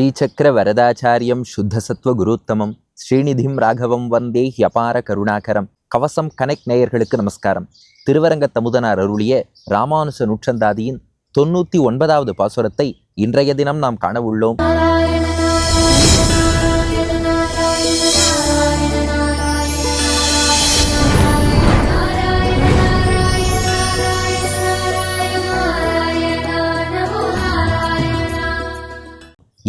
ஸ்ரீசக்கர வரதாச்சாரியம் சுத்தசத்வ குருத்தமம். ஸ்ரீநிதிம் ராகவம் வந்தே ஹியபார கருணாகரம். கவசம் கனெக்ட் நேயர்களுக்கு நமஸ்காரம். திருவரங்க தமுதனார் அருளிய ராமானுச நூற்றந்தாதியின் தொண்ணூற்றி ஒன்பதாவது பாசுரத்தை இன்றைய தினம் நாம் காண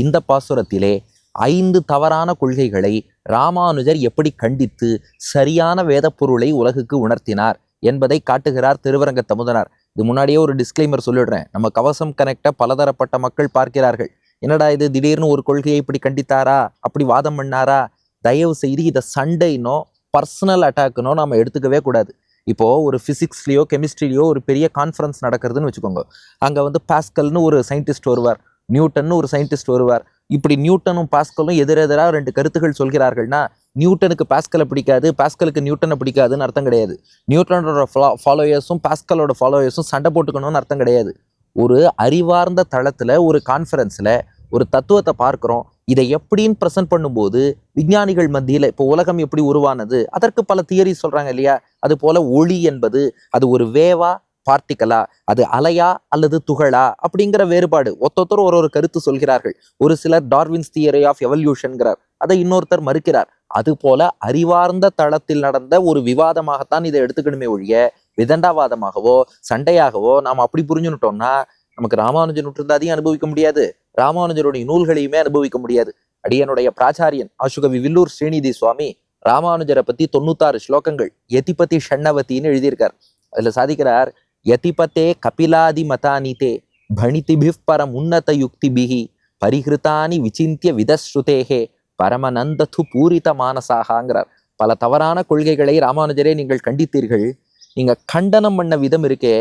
இந்த பாசுரத்திலே ஐந்து தவறான கொள்கைகளை ராமானுஜர் எப்படி கண்டித்து சரியான வேத பொருளை உலகுக்கு உணர்த்தினார் என்பதை காட்டுகிறார் திருவரங்க தமுதனார். இது முன்னாடியே ஒரு டிஸ்க்ளைமர் சொல்லிடுறேன். நம்ம கவசம் கனெக்டை பலதரப்பட்ட மக்கள் பார்க்கிறார்கள். என்னடா இது? திடீர்னு ஒரு கொள்கையை இப்படி கண்டித்தாரா? அப்படி வாதம் பண்ணாரா? தயவு செய்து இதை சண்டைனோ பர்சனல் அட்டாக்குனோ நம்ம எடுத்துக்கவே கூடாது. இப்போது ஒரு ஃபிசிக்ஸ்லேயோ கெமிஸ்ட்ரிலையோ ஒரு பெரிய கான்ஃபரன்ஸ் நடக்கிறதுன்னு வச்சுக்கோங்க. அங்கே வந்து பாஸ்கல்னு ஒரு சயின்டிஸ்ட் வருவார். நியூட்டன்னு ஒரு சயின்டிஸ்ட் வருவார். இப்படி நியூட்டனும் பாஸ்கலும் எதிரெதிராக ரெண்டு கருத்துக்கள் சொல்கிறார்கள்னா நியூட்டனுக்கு பாஸ்கலை பிடிக்காது பாஸ்கலுக்கு நியூட்டனை பிடிக்காதுன்னு அர்த்தம் கிடையாது. நியூட்டனோட ஃபாலோயர்ஸும் பாஸ்கலோட ஃபாலோயர்ஸும் சண்டை போட்டுக்கணும்னு அர்த்தம் கிடையாது. ஒரு அறிவார்ந்த தளத்தில் ஒரு கான்ஃபரன்ஸில் ஒரு தத்துவத்தை பார்க்குறோம். இதை எப்படின்னு ப்ரெசென்ட் பண்ணும்போது விஞ்ஞானிகள் மத்தியில் இப்போ உலகம் எப்படி உருவானது அதற்கு பல தியரி சொல்கிறாங்க இல்லையா? அது போல் ஒளி என்பது அது ஒரு வேவா பார்ட்டிக்கலா அது அலையா அல்லது துகளா? அப்படிங்கிற வேறுபாடு. ஒத்தொத்தர் ஒரு ஒரு கருத்து சொல்கிறார்கள். ஒரு சிலர் டார்வின்ஸ் தியரி ஆஃப் எவல்யூஷன்கிறார். அதை இன்னொருத்தர் மறுக்கிறார். அது போல அறிவார்ந்த தளத்தில் நடந்த ஒரு விவாதமாகத்தான் இதை எடுத்துக்கணுமே ஒழிய விதண்டாவாதமாகவோ சண்டையாகவோ நாம் அப்படி புரிஞ்சுனுட்டோம்னா நமக்கு ராமானுஜன் நுற்றுந்தாதையும் அனுபவிக்க முடியாது. ராமானுஜருடைய நூல்களையுமே அனுபவிக்க முடியாது. அடியனுடைய பிராச்சாரியன் அசுகவி வில்லூர் ஸ்ரீநிதி சுவாமி ராமானுஜரை பத்தி தொண்ணூத்தாறு ஸ்லோகங்கள் எதிபதி ஷண்ணவத்தின்னு எழுதியிருக்கார். அதுல சாதிக்கிறார் யதிபத்தே கபிலாதி மதானிதே பணிதிபிஃப் பரம் உன்னத யுக்திபிகி பரிகிருத்தானி விசிந்திய விதஸ்ருதேகே பரமநந்தது பூரித மானசாகாங்கிறார் பல தவறான கொள்கைகளை ராமானுஜரே நீங்கள் கண்டித்தீர்கள். நீங்கள் கண்டனம் பண்ண விதம் இருக்கே.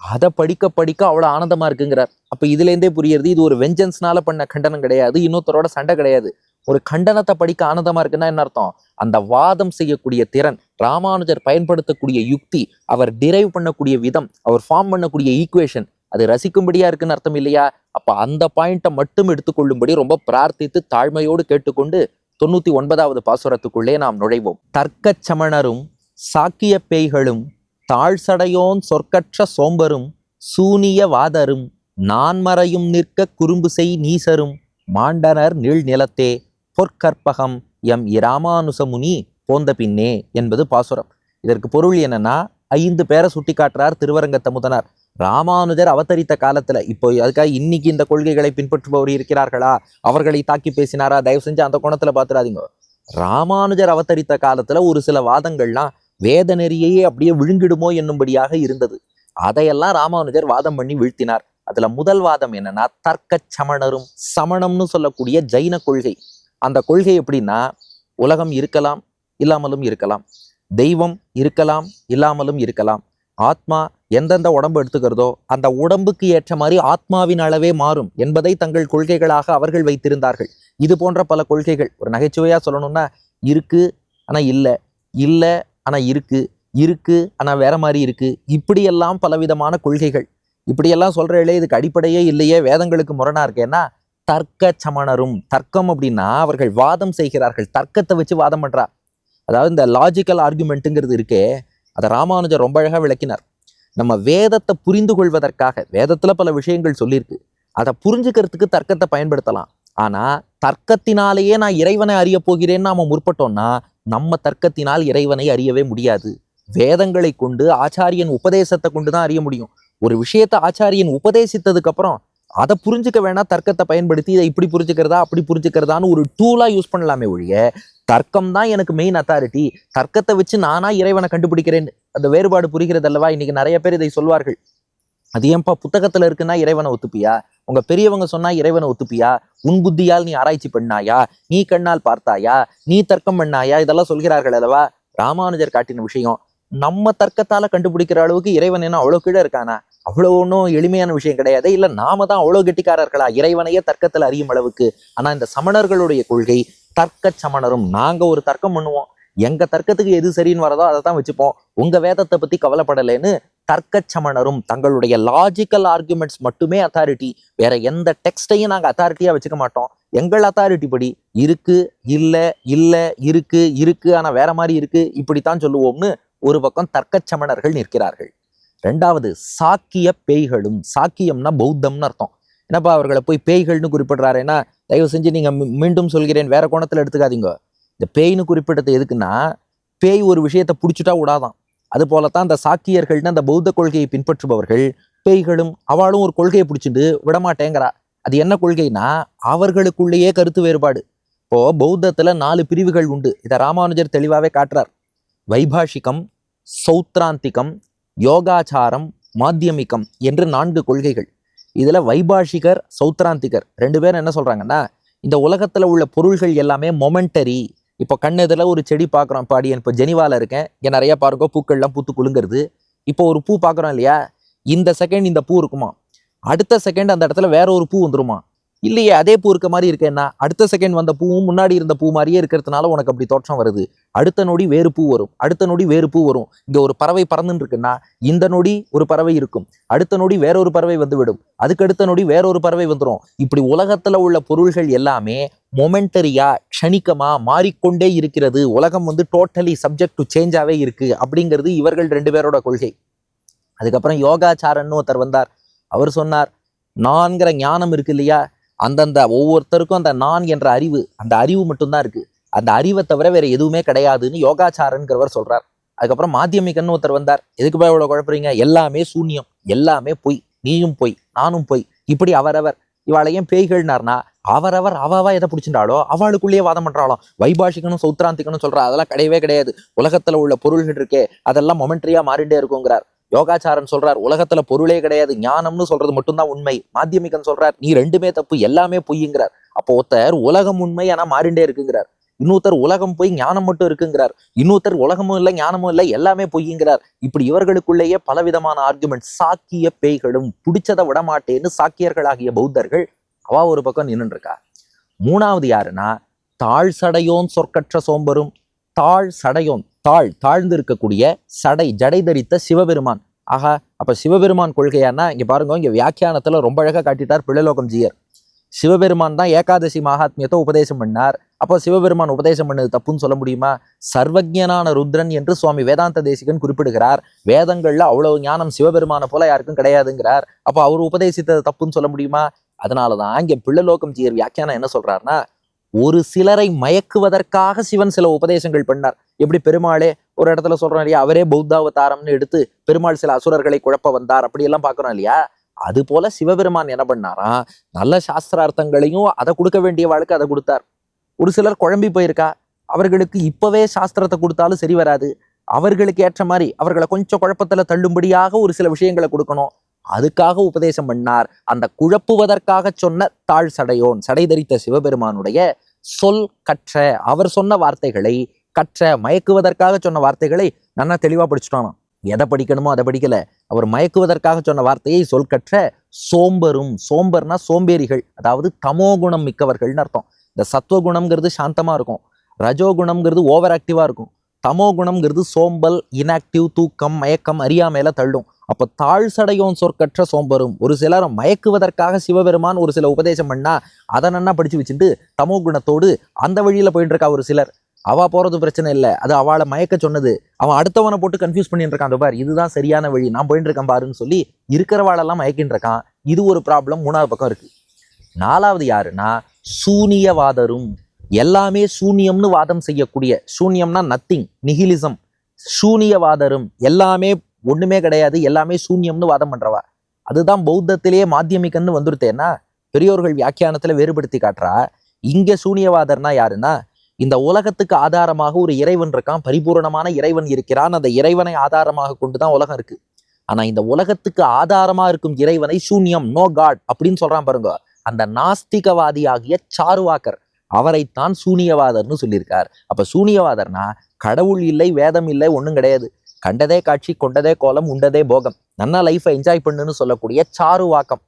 அதை படிக்க படிக்க அவ்வளோ ஆனந்தமாக இருக்குங்கிறார். அப்போ இதுலேருந்தே புரியுறது இது ஒரு வெஞ்சன்ஸ்னால பண்ண கண்டனம் கிடையாது இன்னொருத்தரோட சண்டை கிடையாது. ஒரு கண்டனத்தை படிக்க ஆனந்தமா இருக்குன்னா என்ன அர்த்தம்? அந்த வாதம் செய்யக்கூடிய திறன் ராமானுஜர் பயன்படுத்தக்கூடிய யுக்தி அவர் டிரைவ் பண்ணக்கூடிய விதம் அவர் ஃபார்ம் பண்ணக்கூடிய ஈக்குவேஷன் அது ரசிக்கும்படியா இருக்குன்னு அர்த்தம் இல்லையா? அப்ப அந்த பாயிண்ட்டை மட்டும் எடுத்துக்கொள்ளும்படி ரொம்ப பிரார்த்தித்து தாழ்மையோடு கேட்டுக்கொண்டு தொண்ணூத்தி ஒன்பதாவது பாசுரத்துக்குள்ளே நாம் நுழைவோம். தர்க்கச் சமணரும் சாக்கிய பேய்களும் தாழ்சடையோன் சொற்கற்ற சோம்பரும் சூனிய வாதரும் நான்மறையும் நிற்க குறும்பு செய் நீசரும் மாண்டனர் நீள் நிலத்தே பொற்கற்பகம் எம் இராமானுசமுனி போந்த பின்னே என்பது பாசுரம். இதற்கு பொருள் என்னன்னா ஐந்து பேரை சுட்டி காட்டுறார் திருவரங்க முதனார் ராமானுஜர் அவதரித்த காலத்துல இப்போ அதுக்காக இன்னைக்கு இந்த கொள்கைகளை பின்பற்றுபவர் இருக்கிறார்களா? அவர்களை தாக்கி பேசினாரா? தயவு செஞ்சு அந்த கோணத்துல பாத்துறாதீங்க. ராமானுஜர் அவதரித்த காலத்துல ஒரு சில வாதங்கள்லாம் வேத நெறியையே அப்படியே விழுங்கிடுமோ என்னும்படியாக இருந்தது. அதையெல்லாம் ராமானுஜர் வாதம் பண்ணி வீழ்த்தினார். அதுல முதல் வாதம் என்னன்னா தர்க்க சமணரும் சமணம்னு சொல்லக்கூடிய ஜைன கொள்கை. அந்த கொள்கை எப்படின்னா உலகம் இருக்கலாம் இல்லாமலும் இருக்கலாம். தெய்வம் இருக்கலாம் இல்லாமலும் இருக்கலாம். ஆத்மா எந்தெந்த உடம்பு எடுத்துக்கிறதோ அந்த உடம்புக்கு ஏற்ற மாதிரி ஆத்மாவின் அளவே மாறும் என்பதை தங்கள் கொள்கைகளாக அவர்கள் வைத்திருந்தார்கள். இது போன்ற பல கொள்கைகள். ஒரு நகைச்சுவையாக சொல்லணும்னா இருக்கு ஆனால் இல்லை. இல்லை ஆனால் இருக்கு. இருக்கு ஆனால் வேற மாதிரி இருக்கு. இப்படியெல்லாம் பலவிதமான கொள்கைகள். இப்படியெல்லாம் சொல்கிறீங்களே இதுக்கு அடிப்படையே இல்லையே வேதங்களுக்கு முரணாக இருக்கேன்னா தர்க்க சமணரும் தர்க்கம் அப்படின்னா அவர்கள் வாதம் செய்கிறார்கள். தர்க்கத்தை வச்சு வாதம் பண்ணுறா அதாவது இந்த லாஜிக்கல் ஆர்குமெண்ட்டுங்கிறது இருக்கே. அதை ராமானுஜர் ரொம்ப அழகாக விளக்கினார். நம்ம வேதத்தை புரிந்து கொள்வதற்காக வேதத்தில் பல விஷயங்கள் சொல்லியிருக்கு. அதை புரிஞ்சுக்கிறதுக்கு தர்க்கத்தை பயன்படுத்தலாம். ஆனால் தர்க்கத்தினாலேயே நான் இறைவனை அறிய போகிறேன்னு நம்ம முற்பட்டோம்னா நம்ம தர்க்கத்தினால் இறைவனை அறியவே முடியாது. வேதங்களை கொண்டு ஆச்சாரியன் உபதேசத்தை கொண்டு தான் அறிய முடியும். ஒரு விஷயத்தை ஆச்சாரியன் உபதேசித்ததுக்கப்புறம் அதை புரிஞ்சுக்க வேணா தர்க்கத்தை பயன்படுத்தி இதை இப்படி புரிஞ்சுக்கிறதா அப்படி புரிஞ்சுக்கிறதான்னு ஒரு டூலாக யூஸ் பண்ணலாமே ஒழிய தர்க்கம் தான் எனக்கு மெயின் அத்தாரிட்டி தர்க்கத்தை வச்சு நானா இறைவனை கண்டுபிடிக்கிறேன் அந்த வேறுபாடு புரிகிறது அல்லவா? இன்னைக்கு நிறைய பேர் இதை சொல்வார்கள். அது ஏன்பா புத்தகத்தில் இருக்குன்னா இறைவனை ஒத்துப்பியா? உங்க பெரியவங்க சொன்னா இறைவனை ஒத்துப்பியா? உன் புத்தியால் நீ ஆராய்ச்சி பண்ணாயா? நீ கண்ணால் பார்த்தாயா? நீ தர்க்கம் பண்ணாயா? இதெல்லாம் சொல்கிறார்கள் அல்லவா? ராமானுஜர் காட்டின விஷயம். நம்ம தர்க்கத்தால கண்டுபிடிக்கிற அளவுக்கு இறைவன் என்ன அவ்வளோ கீழே இருக்கானா? அவ்வளோ ஒன்றும் எளிமையான விஷயம் கிடையாது. இல்லை நாம தான் அவ்வளோ கெட்டிக்காரர்களா? இறைவனையே தர்க்கத்தில் அறியும் அளவுக்கு. ஆனால் இந்த சமணர்களுடைய கொள்கை தர்க்க சமணரும் நாங்கள் ஒரு தர்க்கம் பண்ணுவோம். எங்க தர்க்கத்துக்கு எது சரின்னு வரதோ அதை தான் வச்சுப்போம். உங்க வேதத்தை பத்தி கவலைப்படலைன்னு தர்க்க சமணரும் தங்களுடைய லாஜிக்கல் ஆர்குமெண்ட்ஸ் மட்டுமே அத்தாரிட்டி வேற எந்த டெக்ஸ்டையும் நாங்கள் அத்தாரிட்டியா வச்சுக்க மாட்டோம். எங்கள் அத்தாரிட்டி படி இருக்கு இல்லை இல்லை இருக்கு இருக்கு ஆனால் வேற மாதிரி இருக்கு இப்படித்தான் சொல்லுவோம்னு ஒரு பக்கம் தர்க்கச்சமணர்கள் நிற்கிறார்கள். ரெண்டாவது சாக்கிய பேய்களும் சாக்கியம்னா பௌத்தம்னு அர்த்தம். என்னப்பா அவர்களை போய் பேய்கள்னு குறிப்பிடுறாரு? ஏன்னா தயவு செஞ்சு நீங்கள் மீண்டும் சொல்கிறேன் வேற கோணத்தில் எடுத்துக்காதீங்க. இந்த பேய்னு குறிப்பிட்டது எதுக்குன்னா பேய் ஒரு விஷயத்தை பிடிச்சிட்டா விடாதான் அது போலத்தான் அந்த சாக்கியர்கள்னு அந்த பௌத்த கொள்கையை பின்பற்றுபவர்கள் பேய்களும் அவளும் ஒரு கொள்கையை பிடிச்சிட்டு விடமாட்டேங்கிறா. அது என்ன கொள்கைனா அவர்களுக்குள்ளேயே கருத்து வேறுபாடு. இப்போது பௌத்தத்தில் நாலு பிரிவுகள் உண்டு. இதை ராமானுஜர் தெளிவாகவே காட்டுறார். வைபாஷிகம் சௌத்ராந்திகம் யோகாச்சாரம் மாத்தியமிக்கம் என்று நான்கு கொள்கைகள். இதில் வைபாஷிகர் சௌத்ராந்திகர் ரெண்டு பேரும் என்ன சொல்கிறாங்கன்னா இந்த உலகத்தில் உள்ள பொருள்கள் எல்லாமே மொமெண்டரி இப்போ கண்ணெதில் ஒரு செடி பார்க்குறோம் இப்போ அடியன் இப்போ ஜெனிவாவில் இருக்கேன். இங்கே நிறையா பாருங்க பூக்கள்லாம் பூத்து குலுங்கிறது. இப்போ ஒரு பூ பார்க்குறோம் இல்லையா? இந்த செகண்ட் இந்த பூ இருக்குமா? அடுத்த செகண்ட் அந்த இடத்துல வேற ஒரு பூ வந்துருமா? இல்லையே அதே பூ இருக்க மாதிரி இருக்கேன்னா அடுத்த செகண்ட் வந்த பூவும் முன்னாடி இருந்த பூ மாதிரியே இருக்கிறதுனால உனக்கு அப்படி தோற்றம் வருது. அடுத்த நொடி வேறு பூ வரும். அடுத்த நொடி வேறு பூ வரும். இங்கே ஒரு பறவை பறந்துன்னு இருக்குன்னா இந்த நொடி ஒரு பறவை இருக்கும். அடுத்த நொடி வேற ஒரு பறவை வந்துவிடும். அதுக்கு அடுத்த நொடி வேற ஒரு பறவை வந்துடும் இப்படி உலகத்தில் உள்ள பொருள்கள் எல்லாமே மொமெண்டரியா க்ஷணிக்கமா மாறிக்கொண்டே இருக்கிறது. உலகம் வந்து டோட்டலி சப்ஜெக்ட் டு சேஞ்சாகவே இருக்குது அப்படிங்கிறது இவர்கள் ரெண்டு பேரோட கொள்கை. அதுக்கப்புறம் யோகாச்சாரன்னு ஒருத்தர் வந்தார். அவர் சொன்னார் நான்கிற ஞானம் இருக்கு இல்லையா? அந்தந்த ஒவ்வொருத்தருக்கும் அந்த நான் என்ற அறிவு அந்த அறிவு மட்டும்தான் இருக்கு. அந்த அறிவை தவிர வேற எதுவுமே கிடையாதுன்னு யோகாச்சாரங்கிறவர் சொல்கிறார் அதுக்கப்புறம் மாத்தியமிகன்னு ஒருத்தர் வந்தார். எதுக்கு போய் இவ்வளவு குழப்பறீங்க? எல்லாமே சூன்யம். எல்லாமே பொய். நீயும் பொய். நானும் பொய். இப்படி அவரவர் இவாளையும் பேய்கள்னார்னா அவரவர் அவாவா எதை பிடிச்சிட்டாலோ அவளுக்குள்ளேயே வாதம் பண்றாளாம். வைபாஷிகனும் சௌத்ராந்திக்கணும் சொல்றா அதெல்லாம் கிடையவே கிடையாது. உலகத்துல உள்ள பொருள்கள் இருக்கே அதெல்லாம் மொமெண்ட்ரியா மாறிட்டே இருக்குங்கிறார் யோகாச்சாரன் சொல்றார் உலகத்துல பொருளே கிடையாது ஞானம்னு சொல்றது மட்டும்தான் உண்மை. மாத்தியமிகன் சொல்றார் நீ ரெண்டுமே தப்பு எல்லாமே பொய்யுங்கிறார் அப்போ ஒருத்தர் உலகம் உண்மை ஆனா மாறிண்டே இருக்குங்கிறார். இன்னொருத்தர் உலகம் போய் ஞானம் மட்டும் இருக்குங்கிறார். இன்னொருத்தர் உலகமும் இல்லை ஞானமும் இல்லை எல்லாமே பொய்யுங்கிறார் இப்படி இவர்களுக்குள்ளேயே பலவிதமான ஆர்குமெண்ட் சாக்கிய பேய்களும் பிடிச்சதை விட மாட்டேன்னு சாக்கியர்களாகிய பௌத்தர்கள் அவா ஒரு பக்கம் நின்றுருக்கா மூணாவது யாருன்னா தாழ் சடையோன் சொற்கற்ற சோம்பரும் தாழ் சடையோன் தாழ் தாழ்ந்து இருக்கக்கூடிய சடை ஜடை தரித்த சிவபெருமான். ஆஹா அப்ப சிவபெருமான் கொள்கையானா? இங்க பாருங்க இங்கே வியாக்கியானத்தில் ரொம்ப அழகா காட்டிட்டார் பிள்ளலோகம் ஜீயர். சிவபெருமான் தான் ஏகாதசி மகாத்மியத்தை உபதேசம் பண்ணார். அப்போ சிவபெருமான் உபதேசம் பண்ணது தப்புன்னு சொல்ல முடியுமா? சர்வஜனான ருத்ரன் என்று சுவாமி வேதாந்த தேசிகன் குறிப்பிடுகிறார். வேதங்கள்ல அவ்வளவு ஞானம் சிவபெருமானை போல யாருக்கும் கிடையாதுங்கிறார். அப்போ அவர் உபதேசித்தது தப்புன்னு சொல்ல முடியுமா? அதனாலதான் இங்கே பிள்ளலோகம் ஜீயர் வியாக்கியானம் என்ன சொல்றாருன்னா ஒரு சிலரை மயக்குவதற்காக சிவன் சில உபதேசங்கள் பண்ணார். எப்படி பெருமாளே ஒரு இடத்துல சொல்றோம் இல்லையா அவரே பௌத்தாவதாரம்னு எடுத்து பெருமாள் சில அசுரர்களை குழப்ப வந்தார் அப்படி எல்லாம் பார்க்கறோம் இல்லையா? அது போல சிவபெருமான் என்ன பண்ணாரா நல்ல சாஸ்திரார்த்தங்களையும் அதை கொடுக்க வேண்டிய வாழ்க்கை அதை கொடுத்தார். ஒரு சிலர் குழம்பி போயிருக்கா அவர்களுக்கு இப்பவே சாஸ்திரத்தை கொடுத்தாலும் சரி வராது. அவர்களுக்கு ஏற்ற மாதிரி அவர்களை கொஞ்சம் குழப்பத்துல தள்ளும்படியாக ஒரு சில விஷயங்களை கொடுக்கணும். அதுக்காக உபதேசம் பண்ணார். அந்த குழப்புவதற்காக சொன்ன தாழ் சடையோன் சடை தரித்த சிவபெருமானுடைய சொல் கற்ற அவர் சொன்ன வார்த்தைகளை கற்ற மயக்குவதற்காக சொன்ன வார்த்தைகளை நல்லா தெளிவாக படிச்சுட்டானாம். எதை படிக்கணுமோ அதை படிக்கல. அவர் மயக்குவதற்காக சொன்ன வார்த்தையை சொல் கற்ற சோம்பரும் சோம்பர்னா சோம்பேறிகள் அதாவது தமோ குணம் மிக்கவர்கள்னு அர்த்தம். இந்த சத்துவகுணம்ங்கிறது சாந்தமாக இருக்கும். ரஜோகுணம்ங்கிறது ஓவர் ஆக்டிவாக இருக்கும். தமோ குணம்ங்கிறது சோம்பல் இன்ஆக்டிவ் தூக்கம் மயக்கம் அறியாமையில தள்ளும். அப்போ தாழ் சடையோன் சொற்கற்ற சோம்பரும். ஒரு சிலர் மயக்குவதற்காக சிவபெருமான் ஒரு சில உபதேசம் பண்ணா அதை நன்னா படித்து வச்சுட்டு தமோ குணத்தோடு அந்த வழியில் போயிட்டு இருக்கா ஒரு சிலர். அவள் போகிறது பிரச்சனை இல்லை. அது அவளை மயக்க சொன்னது. அவன் அடுத்தவனை போட்டு கன்ஃபியூஸ் பண்ணிட்டு இருக்கான் அந்த பார் இதுதான் சரியான வழி. நான் போயிட்டு இருக்கேன் பாருன்னு சொல்லி இருக்கிறவாளெல்லாம் மயக்கின்னு இருக்கான் இது ஒரு ப்ராப்ளம் மூணாவது பக்கம் இருக்கு. நாலாவது யாருன்னா சூனியவாதரும். எல்லாமே சூனியம்னு வாதம் செய்யக்கூடிய சூனியம்னா நத்திங் நிகிலிசம் சூனியவாதரும். எல்லாமே ஒண்ணுமே கிடையாது எல்லாமே சூன்யம்னு வாதம் பண்றவா. அதுதான் பௌத்தத்திலேயே மாத்தியமிக்கன்னு வந்துருத்தேன்னா பெரியோர்கள் வியாக்கியானத்துல வேறுபடுத்தி காட்டுறா. இங்க சூனியவாதர்னா யாருன்னா? இந்த உலகத்துக்கு ஆதாரமாக ஒரு இறைவன் இருக்கான் பரிபூரணமான இறைவன் இருக்கிறான் அந்த இறைவனை ஆதாரமாக கொண்டுதான் உலகம் இருக்கு. ஆனா இந்த உலகத்துக்கு ஆதாரமா இருக்கும் இறைவனை சூன்யம் நோ காட் அப்படின்னு சொல்றான் பாருங்க. அந்த நாஸ்திகவாதியாகிய சாருவாக்கர் அவரைத்தான் சூனியவாதர்னு சொல்லியிருக்கார். அப்ப சூனியவாதர்னா கடவுள் இல்லை வேதம் இல்லை ஒன்றும் கிடையாது. கண்டதே காட்சி கொண்டதே கோலம் உண்டதே போகம். நன்னா லைஃப்பை என்ஜாய் பண்ணுன்னு சொல்லக்கூடிய சாருவாக்கம்.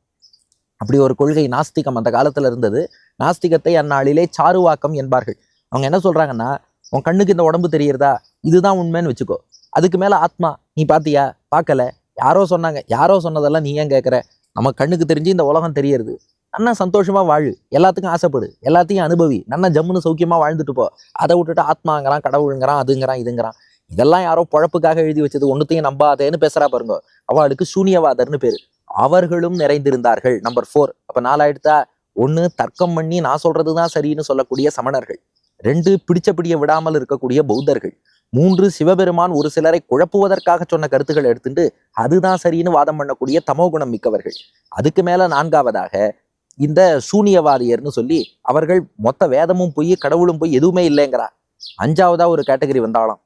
அப்படி ஒரு கொள்கை நாஸ்திகம் அந்த காலத்தில் இருந்தது. நாஸ்திகத்தை அந்நாளிலே சாருவாக்கம் என்பார்கள். அவங்க என்ன சொல்கிறாங்கன்னா உன் கண்ணுக்கு இந்த உடம்பு தெரியறதா இதுதான் உண்மைன்னு வச்சுக்கோ. அதுக்கு மேலே ஆத்மா. நீ பார்த்தியா பார்க்கல யாரோ சொன்னாங்க. யாரோ சொன்னதெல்லாம் நீ ஏன் கேட்குற நம்ம கண்ணுக்கு தெரிஞ்சு இந்த உலகம் தெரியறது அண்ணா சந்தோஷமாக வாழு. எல்லாத்துக்கும் ஆசைப்படு. எல்லாத்தையும் அனுபவி. நன்னா ஜம்முன்னு சௌக்கியமாக வாழ்ந்துட்டு போ. அதை விட்டுட்டு ஆத்மாங்கிறான் கடவுளுங்கிறான் அதுங்கிறான் இதுங்கிறான். இதெல்லாம் யாரோ பொழப்புக்காக எழுதி வச்சது ஒன்றுத்தையும் நம்பாதேன்னு பேசுகிறா பாருங்க. அவளுக்கு சூனியவாதர்னு பேரு. அவர்களும் நிறைந்திருந்தார்கள். நம்பர் ஃபோர் அப்போ நாலாயிடுத்தா ஒன்று தர்க்கம் பண்ணி நான் சொல்றதுதான் சரின்னு சொல்லக்கூடிய சமணர்கள். ரெண்டு பிடிச்ச பிடிய விடாமல் இருக்கக்கூடிய பௌத்தர்கள். மூன்று சிவபெருமான் ஒரு சிலரை குழப்புவதற்காக சொன்ன கருத்துக்களை எடுத்துட்டு அதுதான் சரின்னு வாதம் பண்ணக்கூடிய தமோகுணம் மிக்கவர்கள். அதுக்கு மேல நான்காவதாக இந்த சூனியவாதியர்னு சொல்லி அவர்கள் மொத்த வேதமும் போய் கடவுளும் போய் எதுவுமே இல்லைங்கிறா. அஞ்சாவதா ஒரு கேட்டகரி வந்தாலும்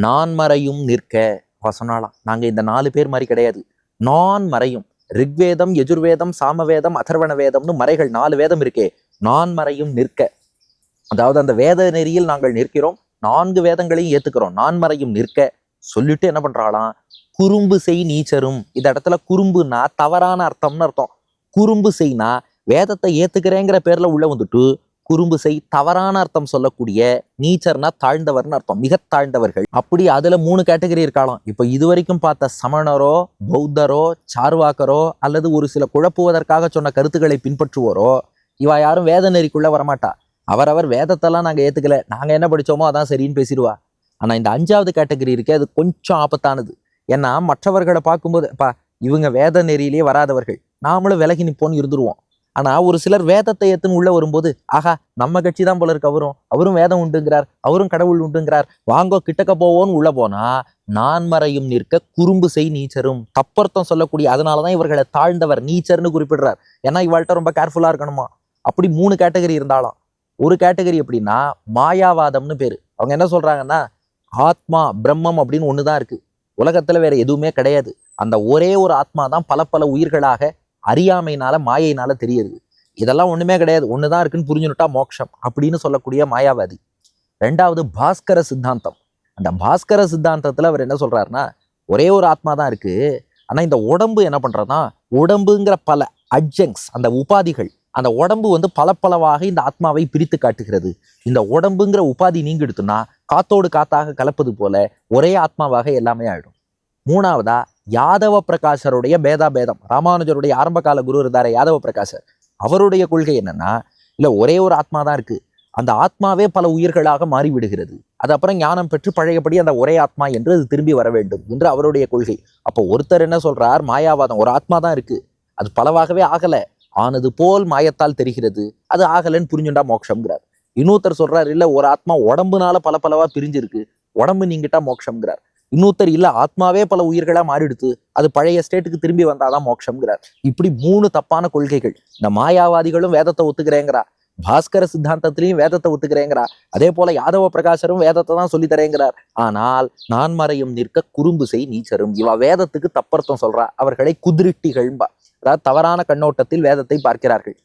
நான் மறையும் நிற்க அவ சொன்னாலாம் இந்த நாலு பேர் மாதிரி கிடையாது. நான் மறையும். ரிக்வேதம் எஜுர்வேதம் சாமவேதம் அதர்வண வேதம்னு மறைகள் நாலு வேதம் இருக்கே. நான் மறையும் நிற்க. அதாவது அந்த வேத நெறியில் நாங்கள் நிற்கிறோம். நான்கு வேதங்களையும் ஏற்றுக்கிறோம் நான் மறையும் நிற்க. சொல்லிட்டு என்ன பண்றாளாம்? குறும்பு செய் நீச்சரும். இந்த இடத்துல குறும்புனா தவறான அர்த்தம்னு அர்த்தம். குறும்பு செய்னா வேதத்தை ஏற்றுக்கிறேங்கிற பேரில் உள்ளே வந்துட்டு குறும்பு செய் தவறான அர்த்தம் சொல்லக்கூடிய நீச்சர்னா தாழ்ந்தவர்னு அர்த்தம் மிக தாழ்ந்தவர்கள். அப்படி அதுல மூணு கேட்டகரி இருக்கலாம். இப்போ இதுவரைக்கும் பார்த்த சமணரோ பௌத்தரோ சார்வாக்கரோ அல்லது ஒரு சில குழப்புவதற்காக சொன்ன கருத்துக்களை பின்பற்றுவோரோ இவா யாரும் வேத நெறிக்குள்ள வரமாட்டா. அவரவர் வேதத்தெல்லாம் நாங்க ஏத்துக்கல. நாங்க என்ன படிச்சோமோ அதான் சரின்னு பேசிடுவா. ஆனா இந்த அஞ்சாவது கேட்டகரி இருக்கே அது கொஞ்சம் ஆபத்தானது. ஏன்னா மற்றவர்களை பார்க்கும்போது பா இவங்க வேத நெறியிலேயே வராதவர்கள். நாமளும் விலகி நிற்போன்னு இருந்துருவோம். ஆனால் ஒரு சிலர் வேதத்தை எத்துன்னு உள்ளே வரும்போது ஆஹா நம்ம கட்சி தான் போல இருக்கு அவரும் அவரும் வேதம் உண்டுங்கிறார் அவரும் கடவுள் உண்டுங்கிறார் வாங்கோ கிட்டக்க போவோன்னு உள்ளே போனா நான் மறையும் நிற்க குறும்பு செய் நீச்சரும். தப்பர்த்தம் சொல்லக்கூடிய அதனால தான் இவர்களை தாழ்ந்தவர் நீச்சர்னு குறிப்பிடுறார். ஏன்னா இவாள்கிட்ட ரொம்ப கேர்ஃபுல்லாக இருக்கணுமா? அப்படி மூணு கேட்டகரி இருந்தாலும். ஒரு கேட்டகரி எப்படின்னா மாயாவாதம்னு பேர். அவங்க என்ன சொல்கிறாங்கன்னா ஆத்மா பிரம்மம் அப்படின்னு ஒன்றுதான் இருக்குது உலகத்தில் வேற எதுவுமே கிடையாது. அந்த ஒரே ஒரு ஆத்மா தான் பல பல உயிர்களாக அறியாமையினால மாயையினால தெரியுது. இதெல்லாம் ஒண்ணுமே கிடையாது. ஒண்ணுதான் இருக்குன்னு புரிஞ்சுனுட்டா மோட்சம் அப்படின்னு சொல்லக்கூடிய மாயாவாதி. ரெண்டாவது பாஸ்கர சித்தாந்தம். அந்த பாஸ்கர சித்தாந்தத்துல அவர் என்ன சொல்றாருன்னா ஒரே ஒரு ஆத்மா தான் இருக்கு. ஆனா இந்த உடம்பு என்ன பண்றதுனா உடம்புங்கிற பல அட்ஜங்ஸ் அந்த உபாதிகள் அந்த உடம்பு வந்து பலப்பலவாக இந்த ஆத்மாவை பிரித்து காட்டுகிறது. இந்த உடம்புங்கிற உபாதி நீங்க காத்தோடு காத்தாக கலப்பது போல ஒரே ஆத்மாவாக எல்லாமே ஆயிடும். மூணாவதா யாதவ பிரகாசருடைய பேதா பேதம் ராமானுஜருடைய ஆரம்ப கால குரு இருந்தார் யாதவ பிரகாசர் அவருடைய கொள்கை என்னன்னா இல்லை ஒரே ஒரு ஆத்மா தான் இருக்கு. அந்த ஆத்மாவே பல உயிர்களாக மாறிவிடுகிறது. அது அப்புறம் ஞானம் பெற்று பழையபடி அந்த ஒரே ஆத்மா என்று அது திரும்பி வர வேண்டும் என்று அவருடைய கொள்கை. அப்போ ஒருத்தர் என்ன சொல்றார்? மாயாவாதம் ஒரு ஆத்மா தான் இருக்கு. அது பலவாகவே ஆகலை. ஆனது போல் மாயத்தால் தெரிகிறது. அது ஆகலன்னு புரிஞ்சுண்டா மோட்சம்ங்கிறார் இன்னொருத்தர் சொல்றாரு இல்லை ஒரு ஆத்மா உடம்புனால பல பலவா பிரிஞ்சிருக்கு. உடம்பு நீங்கிட்டா மோட்சம்ங்கிறார் இன்னொருத்தர் இல்ல ஆத்மாவே பல உயிர்களா மாறிடுத்து அது பழைய ஸ்டேட்டுக்கு திரும்பி வந்தாதான் மோட்சம்ங்கிறார். இப்படி மூணு தப்பான கொள்கைகள். இந்த மாயாவாதிகளும் வேதத்தை ஒத்துக்கிறேங்கிறா. பாஸ்கர சித்தாந்தத்திலையும் வேதத்தை ஒத்துக்கிறேங்கிறா. அதே போல யாதவ பிரகாசரும் வேதத்தை தான் சொல்லி தரேங்கிறார். ஆனால் நான் மறையும் நிற்க குறும்பு செய் நீச்சரும் இவ வேதத்துக்கு தப்பர்த்தம் சொல்றா. அவர்களை குதிரிட்டிகள்பா அதாவது தவறான கண்ணோட்டத்தில் வேதத்தை பார்க்கிறார்கள்.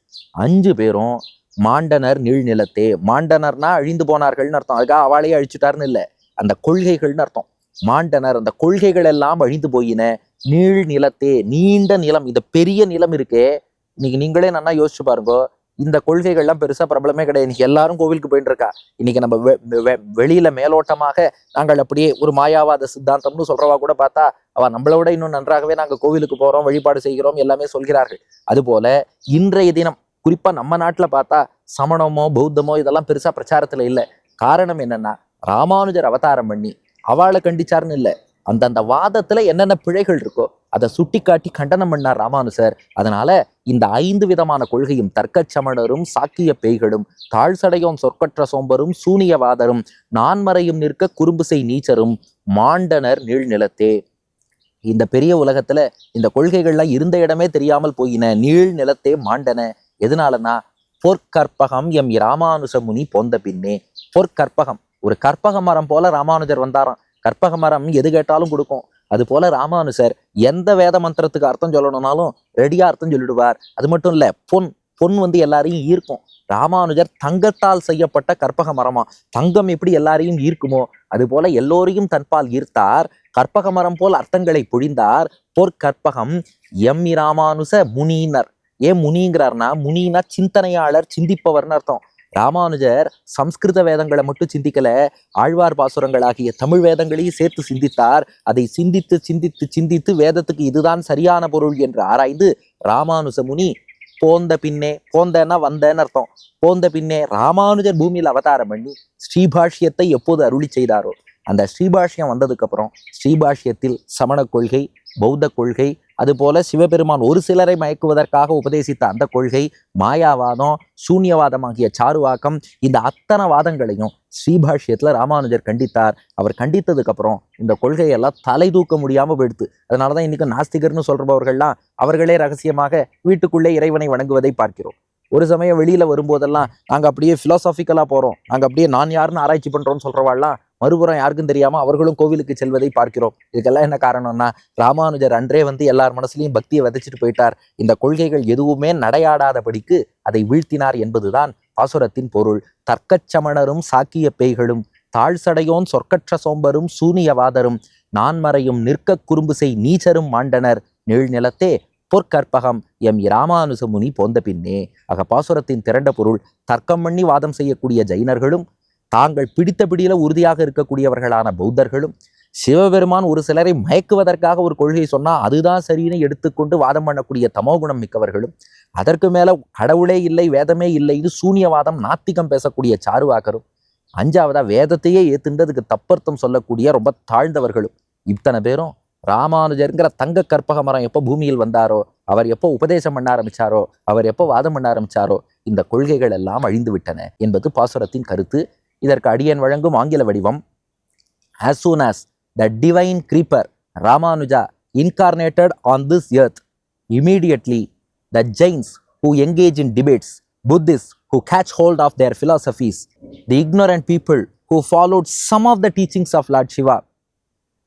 அஞ்சு பேரும் மாண்டனர் நீழ்நிலத்தே மாண்டனர்னா அழிந்து போனார்கள்னு அர்த்தம். அதுக்காக அவளையே அழிச்சுட்டாருன்னு இல்லை. அந்த கொள்கைகள்னு அர்த்தம். மாண்டனர் அந்த கொள்கைகள் எல்லாம் அழிந்து போயின. நீள் நிலத்தே நீண்ட நிலம் இந்த பெரிய நிலம் இருக்கே. இன்னைக்கு நீங்களே நல்லா யோசிச்சு பாருங்க. இந்த கொள்கைகள்லாம் பெருசா பிரபலமே கிடையாது. இன்னைக்கு எல்லாரும் கோவிலுக்கு போயிட்டு இருக்கா. இன்னைக்கு நம்ம வெ- வெ- வெளியில மேலோட்டமாக நாங்கள் அப்படியே ஒரு மாயாவாத சித்தாந்தம்னு சொல்றவா கூட பார்த்தா அவ நம்மளை விட இன்னும் நன்றாகவே நாங்க கோவிலுக்கு போறோம் வழிபாடு செய்கிறோம் எல்லாமே சொல்கிறார்கள். அதுபோல இன்றைய தினம் குறிப்பா நம்ம நாட்டுல பார்த்தா சமணமோ பௌத்தமோ இதெல்லாம் பெருசா பிரச்சாரத்துல இல்லை. காரணம் என்னன்னா ராமானுஜர் அவதாரம் பண்ணி அவளை கண்டிச்சாருன்னு இல்லை. அந்தந்த வாதத்துல என்னென்ன பிழைகள் இருக்கோ அதை சுட்டி காட்டி கண்டனம் பண்ணார் ராமானுசர் அதனால இந்த ஐந்து விதமான கொள்கையும் தர்க்கச் சமணரும் சாக்கிய பேய்களும் தாழ்சடையோம் சொற்கற்ற சோம்பரும் சூனியவாதரும் நான்மறையும் நிற்க குறும்புசை நீச்சரும் மாண்டனர் நீழ்நிலத்தே இந்த பெரிய உலகத்துல இந்த கொள்கைகள்லாம் இருந்த இடமே தெரியாமல் போயின நீள் நிலத்தே மாண்டன. எதனாலனா பொற்கற்பகம் எம் ராமானுஜ முனி போந்த பின்னே பொற்கற்பகம். ஒரு கற்பக மரம் போல ராமானுஜர் வந்தாராம். கற்பக மரம் எது கேட்டாலும் கொடுக்கும். அது போல ராமானுஜர் எந்த வேத மந்திரத்துக்கு அர்த்தம் சொல்லணும்னாலும் ரெடியா அர்த்தம் சொல்லிடுவார். அது மட்டும் இல்ல பொன் பொன் வந்து எல்லாரையும் ஈர்க்கும். ராமானுஜர் தங்கத்தால் செய்யப்பட்ட கற்பக மரமா? தங்கம் எப்படி எல்லாரையும் ஈர்க்குமோ? அது போல எல்லோரையும் தன்பால் ஈர்த்தார். கற்பக மரம் போல் அர்த்தங்களை பொழிந்தார். பொற்கற்பகம் எம் ராமானுச முனியினர் ஏன் முனிங்கிறார்னா முனினா சிந்தனையாளர் சிந்திப்பவர்னு அர்த்தம். ராமானுஜர் சம்ஸ்கிருத வேதங்களை மட்டும் சிந்திக்கல ஆழ்வார் பாசுரங்களாகிய தமிழ் வேதங்களையும் சேர்த்து சிந்தித்தார். அதை சிந்தித்து சிந்தித்து சிந்தித்து வேதத்துக்கு இதுதான் சரியான பொருள் என்று ஆராய்ந்து ராமானுஜ முனி போந்த பின்னே போந்தேன்னா வந்தேன்னு அர்த்தம். போந்த பின்னே ராமானுஜர் பூமியில் அவதாரம் பண்ணி ஸ்ரீபாஷ்யத்தை எப்போது அருளி செய்தாரோ அந்த ஸ்ரீபாஷ்யம் வந்ததுக்கப்புறம் ஸ்ரீபாஷ்யத்தில் சமண கொள்கை பௌத்த கொள்கை. அதுபோல சிவபெருமான் ஒரு சிலரை மயக்குவதற்காக உபதேசித்த அந்த கொள்கை மாயாவாதம் சூன்யவாதமாகிய சாருவாக்கம் இந்த அத்தனை வாதங்களையும் ஸ்ரீபாஷ்யத்தில் ராமானுஜர் கண்டித்தார். அவர் கண்டித்ததுக்கப்புறம் இந்த கொள்கையெல்லாம் தலை தூக்க முடியாமல் போயிடுத்து. அதனாலதான் இன்றைக்கும் நாஸ்திகர்னு சொல்கிறவர்கள்லாம் அவர்களே ரகசியமாக வீட்டுக்குள்ளே இறைவனை வணங்குவதை பார்க்கிறோம். ஒரு சமயம் வெளியில் வரும்போதெல்லாம் நாங்கள் அப்படியே பிலாசாபிக்கலா போகிறோம் நாங்கள் அப்படியே நான் யாருன்னு ஆராய்ச்சி பண்ணுறோம்னு சொல்கிறவாள்லாம் மறுபுறம் யாருக்கும் தெரியாம அவர்களும் கோவிலுக்கு செல்வதை பார்க்கிறோம். இதுக்கெல்லாம் என்ன காரணம்னா ராமானுஜர் அன்றே வந்து எல்லார் மனசுலையும் பக்தியை விதைச்சிட்டு போயிட்டார். இந்த கொள்கைகள் எதுவுமே நடையாடாதபடிக்கு அதை வீழ்த்தினார் என்பதுதான் பாசுரத்தின் பொருள். தர்க்கச்சமணரும் சாக்கிய பேய்களும் தாழ்சடையோன் சொற்கற்ற சோம்பரும் சூனியவாதரும் நான்மறையும் நிற்க குறும்பு செய் நீச்சரும் மாண்டனர். நீழ்நிலத்தே பொற்கற்பகம் எம் இராமானுசமுனி போந்த பின்னே. அக பாசுரத்தின் திரண்ட பொருள் தர்க்கம் பண்ணி வாதம் செய்யக்கூடிய ஜைனர்களும் தாங்கள் பிடித்த பிடியில உறுதியாக இருக்கக்கூடியவர்களான பௌத்தர்களும் சிவபெருமான் ஒரு சிலரை மயக்குவதற்காக ஒரு கொள்கை சொன்னால் அதுதான் சரின்னு எடுத்துக்கொண்டு வாதம் பண்ணக்கூடிய தமோகுணம் மிக்கவர்களும் அதற்கு மேலே கடவுளே இல்லை வேதமே இல்லைன்னு சூனியவாதம் நாத்திகம் பேசக்கூடிய சாருவாக்கரும் அஞ்சாவதா வேதத்தையே ஏத்துண்டு அதுக்கு தப்பர்த்தம் சொல்லக்கூடிய ரொம்ப தாழ்ந்தவர்களும் இத்தனை பேரும் ராமானுஜருங்கிற தங்க கற்பக மரம் எப்போ பூமியில் வந்தாரோ அவர் எப்போ உபதேசம் பண்ண ஆரம்பிச்சாரோ அவர் எப்போ வாதம் பண்ண ஆரம்பிச்சாரோ இந்த கொள்கைகள் எல்லாம் அழிந்து விட்டன என்பது பாசுரத்தின் கருத்து. இதற்கு அடியன் வழங்கும் ஆங்கில வடிவம் as soon as the divine creeper Ramanuja incarnated on this earth immediately the Jains who engage in debates Buddhists who catch hold of their philosophies the ignorant people who followed some of the teachings of lord Shiva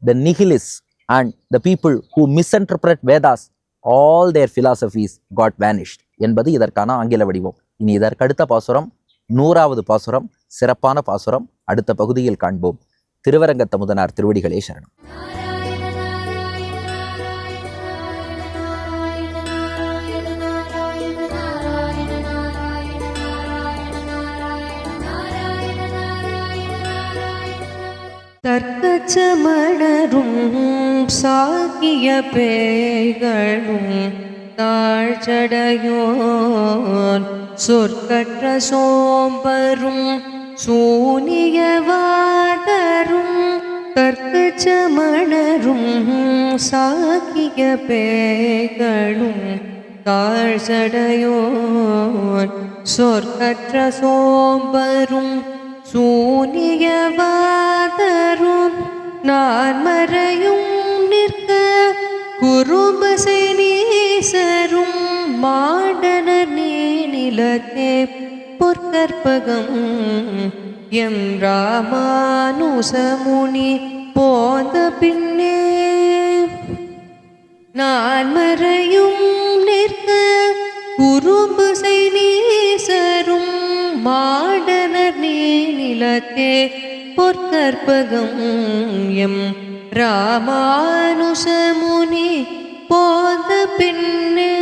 the நிகிலிஸ் and the people who misinterpret Vedas all their philosophies got vanished என்பது இதற்கான ஆங்கில வடிவம் இனி இதற்கடுத்த பாசுரம் நூறாவது பாசுரம் சிறப்பான பாசுரம் அடுத்த பகுதியில் காண்போம். திருவரங்க தமுதனார் திருவடிகளே சரணம். தர்க்கச்சமணரும் சாக்கிய பேய்களும் தாழ்ச்சடையோன் சொற்கற்ற சோம்பரும் சூனியவாதரும் தர்க்கச்சமணரும் சாக்கிய பேகளும் தாழ்சடையோர் சொற்கற்ற சோம்பரும் சூனியவாதரும் நான்மறையும் நிற்க குறும்பசை நீசரும் மாடனர் நீ நிலத்தே பொற்கற்பகம் எம் ராமானுசமுனி போந்த பின்னே நான் மறையும் நிற்க குறும்பு செய் மாடனர் நீலத்தே பொற்கற்பகம் எம் ராமானுசமுனி போந்த பின்னே